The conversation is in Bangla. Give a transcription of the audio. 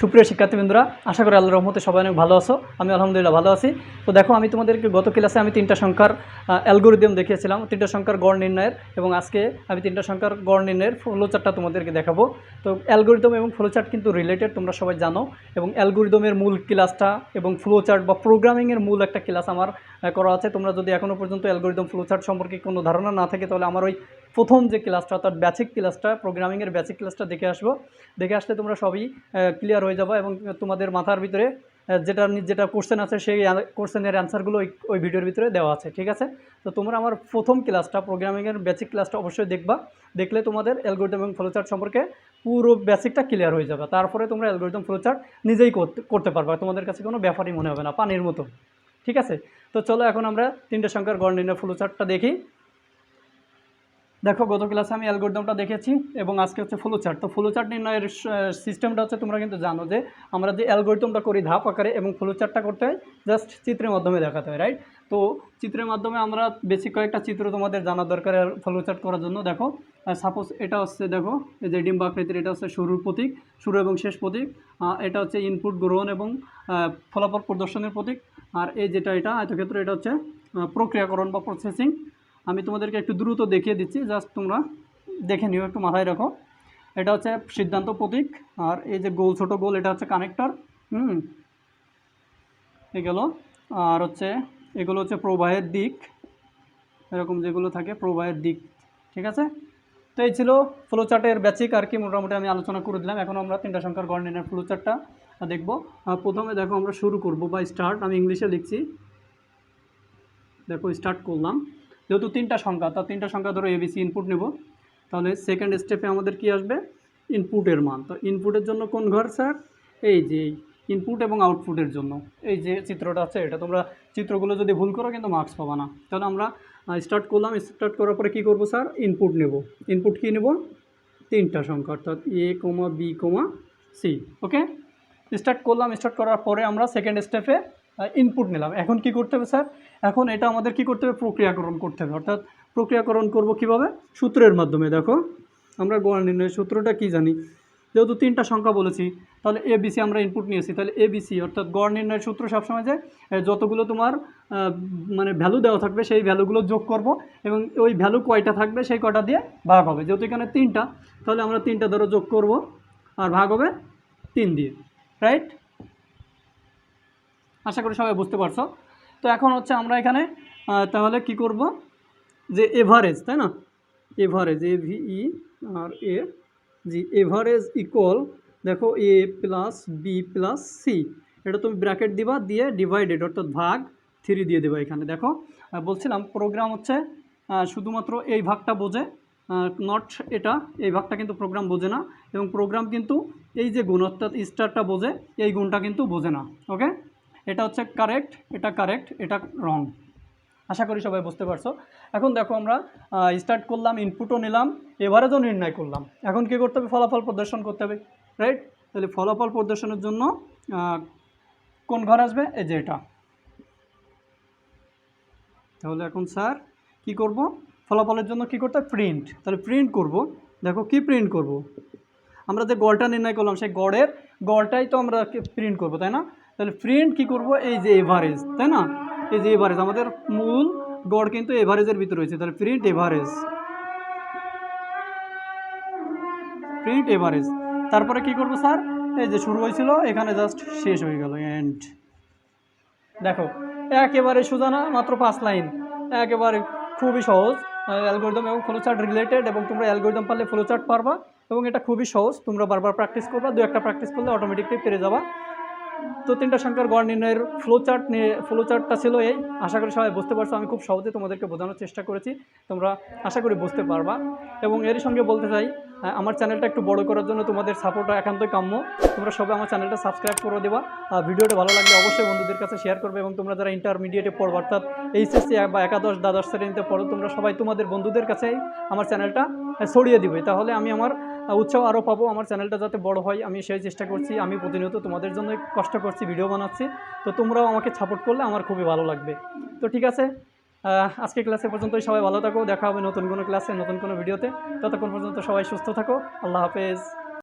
সুপ্রিয় শিক্ষার্থীবৃন্দরা, আশা করি আল্লাহ রহমতে সবাই অনেক ভালো আছো। আমি আলহামদুলিল্লাহ ভালো আছি। তো দেখো, আমি তোমাদেরকে গত ক্লাসে আমি তিনটা সংখ্যার অ্যালগোরিদম দেখিয়েছিলাম। তিনটা সংখ্যার গড় নির্ণয়ের এবং আজকে আমি তিনটা সংখ্যার গড় নির্ণয়ের ফ্লোচার্টটা তোমাদেরকে দেখাবো। তো অ্যালগোরিদম এবং ফ্লোচার্ট কিন্তু রিলেটেড তোমরা সবাই জানো। এবং অ্যালগোরিদমের মূল ক্লাসটা এবং ফ্লোচার্ট বা প্রোগ্রামিংয়ের মূল একটা ক্লাস আমার করা আছে। তোমরা যদি এখনও পর্যন্ত অ্যালগোরিদম ফ্লোচার্ট সম্পর্কে কোনো ধারণা না থাকে, তাহলে আমার ওই প্রথম যে ক্লাসটা অর্থাৎ বেসিক ক্লাসটা প্রোগ্রামিংয়ের বেসিক ক্লাসটা দেখে আসব। দেখে আসলে তোমরা সবই ক্লিয়ার হয়ে যাব এবং তোমাদের মাথার ভিতরে যেটা যেটা কোশ্চেন আছে সেই কোশ্চেনের অ্যান্সারগুলো ওই ওই ভিডিওর ভিতরে দেওয়া আছে, ঠিক আছে? তো তোমরা আমার প্রথম ক্লাসটা প্রোগ্রামিংয়ের বেসিক ক্লাসটা অবশ্যই দেখবা। দেখলে তোমাদের অ্যালগোরিদম এবং ফ্লোচার্ট সম্পর্কে পুরো বেসিকটা ক্লিয়ার হয়ে যাবে। তারপরে তোমরা অ্যালগোরিদম ফ্লোচার্ট নিজেই করতে করতে পারবা। তোমাদের কাছে কোনো ব্যাপারই মনে হবে না, পানির মতো। ঠিক আছে? তো চলো এখন আমরা তিনটে সংখ্যার গড় নির্ণয় ফ্লোচার্টটা দেখি। দেখো, গত ক্লাসে আমি অ্যালগোরিদমটা দেখেছি এবং আজকে হচ্ছে ফ্লোচার্ট তো ফ্লোচার্ট নির্ণয়ের সিস্টেমটা হচ্ছে তোমরা কিন্তু জানো যে আমরা যে অ্যালগোরিদমটা করি ধাপ আকারে এবং ফ্লোচার্টটা করতে হয় জাস্ট চিত্রের মাধ্যমে দেখাতে হয় রাইট তো চিত্রের মাধ্যমে আমরা বেশি কয়েকটা চিত্র তোমাদের জানা দরকার ফ্লোচার্ট করার জন্য। দেখো সাপোজ এটা হচ্ছে, দেখো, এই যে ডিম্ব আকৃতির এটা হচ্ছে শুরুর প্রতীক, শুরু এবং শেষ প্রতীক এটা হচ্ছে ইনপুট গ্রহণ এবং ফলাফল প্রদর্শনের প্রতীক। আর এই যেটা এটা, আয়তক্ষেত্র, এটা হচ্ছে প্রক্রিয়াকরণ বা প্রসেসিং আমি তোমাদেরকে একটু দ্রুত দেখিয়ে দিচ্ছি জাস্ট তোমরা দেখে নিও, একটু মাথায় রাখো। এটা হচ্ছে সিদ্ধান্ত প্রতীক, আর এই যে গোল, ছোট গোল, এটা হচ্ছে কানেক্টর হুম? এগুলো আর হচ্ছে, এগুলো হচ্ছে প্রবাহের দিক। এরকম যেগুলো থাকে, প্রবাহের দিক, ঠিক আছে? তো এই ছিল ফ্লোচার্টের বেসিক আর কি, মোটামুটি আমি আলোচনা করে দিলাম। এখন আমরা তিনটা সংখ্যার গড় নির্ণয়ের ফ্লোচার্টটা দেখব। প্রথমে দেখো আমরা শুরু করব বা স্টার্ট আমি ইংলিশে লিখছি। দেখো স্টার্ট করলাম। যেহেতু তিনটা সংখ্যা, তা তিনটা সংখ্যা ধরো এবিসি ইনপুট নেব। তাহলে সেকেন্ড স্টেপে আমাদের কি আসবে? ইনপুটের মান। তো ইনপুটের জন্য কোন ঘর স্যার এই যে ইনপুট এবং আউটপুটের জন্য। এই যে চিত্রটা আছে, এটা তোমরা চিত্রগুলো যদি ভুল করো, কিন্তু মার্কস পাবা না। তাহলে আমরা স্টার্ট করলাম। স্টার্ট করার পরে কী করব স্যার ইনপুট নেব। ইনপুট কী নেব? তিনটা সংখ্যা, অর্থাৎ A comma B comma C okay start করলাম স্টার্ট করার পরে আমরা সেকেন্ড স্টেপে ইনপুট নিলাম। এখন কি করতে হবে স্যার? এখন এটা আমাদের কি করতে হবে? প্রক্রিয়াকরণ করতে হবে। অর্থাৎ প্রক্রিয়াকরণ করব কীভাবে? সূত্রের মাধ্যমে, দেখো। আমরা গড় নির্ণয়ের সূত্রটা কি জানি? যেহেতু তিনটা সংখ্যা বলেছি, তাহলে এ বিসি আমরা ইনপুট নিয়েছি। তাহলে এ বিসি অর্থাৎ গড় নির্ণয়ের সূত্র সবসময় যে যতগুলো তোমার মানে ভ্যালু দেওয়া থাকবে, সেই ভ্যালুগুলো যোগ করব এবং ওই ভ্যালু কয়টা থাকবে, সেই কয়টা দিয়ে ভাগ হবে। যেহেতু এখানে তিনটা, তাহলে আমরা তিনটা ধরো যোগ করব, আর ভাগ হবে তিন দিয়ে। রাইট? আশা করি সবাই বুঝতে পারছ। তো এখন হচ্ছে আমরা এখানে তাহলে কি করব? যে এভারেজ তাই না? Average A V E R A G average equal দেখো A plus B plus C এটা তুমি ব্র্যাকেট দিবা, দিয়ে ডিভাইডেড অর্থাৎ ভাগ থ্রি দিয়ে দেবা এখানে, দেখো। বলছিলাম প্রোগ্রাম হচ্ছে শুধুমাত্র এই ভাগটা বোঝে নট এটা, এই ভাগটা কিন্তু প্রোগ্রাম বোঝে না, এবং প্রোগ্রাম কিন্তু এই যে গুণ, অর্থাৎ স্টারটা বোঝে, এই গুণটা কিন্তু বোঝে না, ওকে? এটা হচ্ছে কারেক্ট এটা কারেক্ট এটা রং আশা করি সবাই বুঝতে পারছ। এখন দেখো আমরা স্টার্ট করলাম ইনপুটও নিলাম এভারেজও নির্ণয় করলাম। এখন কী করতে হবে? ফলাফল প্রদর্শন করতে হবে রাইট তাহলে ফলাফল প্রদর্শনের জন্য কোন ঘর আসবে? এই যে এটা। তাহলে এখন স্যার, কি করব? ফলাফলের জন্য কি করতে প্রিন্ট তাহলে প্রিন্ট করব। দেখো কি প্রিন্ট করব? আমরা যে গড়টা নির্ণয় করলাম, সেই গড়ের, গড়টাই তো আমরা প্রিন্ট করব, তাই না? তাহলে প্রিন্ট কি করব? এই যে এভারেজ তাই না? এই যে এভারেজ আমাদের মূল গড় কিন্তু এভারেজের ভিতরে রয়েছে, তাহলে প্রিন্ট এভারেজ প্রিন্ট এভারেজ তারপরে কি করব স্যার? এই যে শুরু হয়েছিল, এখানে জাস্ট শেষ হয়ে গেল এন্ড দেখো, একেবারে সোজা না, মাত্র পাঁচ লাইন একেবারে খুবই সহজ। অ্যালগোরিদম এবং ফ্লোচার্ট রিলেটেড এবং তোমরা অ্যালগোরিদম পারলে ফ্লোচার্ট পারবা এবং এটা খুবই সহজ। তোমরা বারবার প্র্যাকটিস করবা দু একটা প্র্যাকটিস করলে অটোমেটিকলি পেরে যাবা। তো তিনটা সংখ্যার গড় নির্ণয়ের ফ্লোচার্ট নিয়ে ফ্লোচার্টটা ছিল এই। আশা করি সবাই বুঝতে পারছ, আমি খুব সহজে তোমাদেরকে বোঝানোর চেষ্টা করেছি। তোমরা আশা করি বুঝতে পারবা। এবং এর সঙ্গে বলতে চাই আমার চ্যানেলটা একটু বড় করার জন্য তোমাদের সাপোর্ট একান্তই কাম্য। তোমরা সবাই আমার চ্যানেলটা সাবস্ক্রাইব করে দেবা। ভিডিওটা ভালো লাগলে অবশ্যই বন্ধুদের কাছে শেয়ার করবে এবং তোমরা যারা ইন্টারমিডিয়েটে পড়ো অর্থাৎ এইচএসসি বা একাদশ দ্বাদশ শ্রেণীতে পড়ো তোমরা সবাই তোমাদের বন্ধুদের কাছেই আমার চ্যানেলটা আহ, ছড়িয়ে দিবে। তাহলে আমি আমার উৎসাহ আরও পাবো আমার চ্যানেলটা যাতে বড় হয় আমি সেই চেষ্টা করছি আমি প্রতিনিয়ত তোমাদের জন্য কষ্ট করছি ভিডিও বানাচ্ছি। তো তোমরাও আমাকে সাপোর্ট করলে আমার খুবই ভালো লাগবে। তো ঠিক আছে আজকে ক্লাসে পর্যন্তই, সবাই ভালো থাকো, দেখা হবে নতুন কোনো ক্লাসে, নতুন কোনো ভিডিওতে। ততক্ষণ পর্যন্ত সবাই সুস্থ থাকো, আল্লাহ হাফেজ।